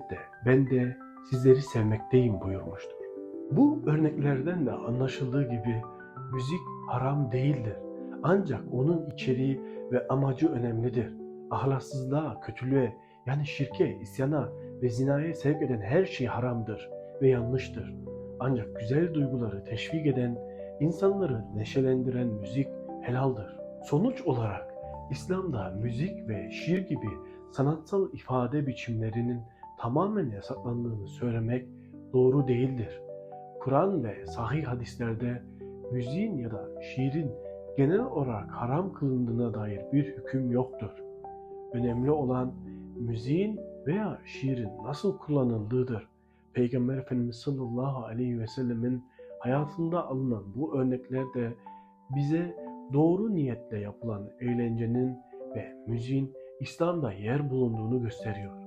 de ben de sizleri sevmekteyim buyurmuştur. Bu örneklerden de anlaşıldığı gibi müzik haram değildir. Ancak onun içeriği ve amacı önemlidir. Ahlaksızlığa, kötülüğe yani şirke, isyana ve zinaya sevk eden her şey haramdır ve yanlıştır. Ancak güzel duyguları teşvik eden, insanları neşelendiren müzik helaldir. Sonuç olarak İslam'da müzik ve şiir gibi sanatsal ifade biçimlerinin tamamen yasaklandığını söylemek doğru değildir. Kur'an ve sahih hadislerde müziğin ya da şiirin genel olarak haram kılındığına dair bir hüküm yoktur. Önemli olan müziğin veya şiirin nasıl kullanıldığıdır. Peygamber Efendimiz sallallahu aleyhi ve sellemin hayatında alınan bu örnekler de bize doğru niyetle yapılan eğlencenin ve müziğin İslam'da yer bulunduğunu gösteriyor.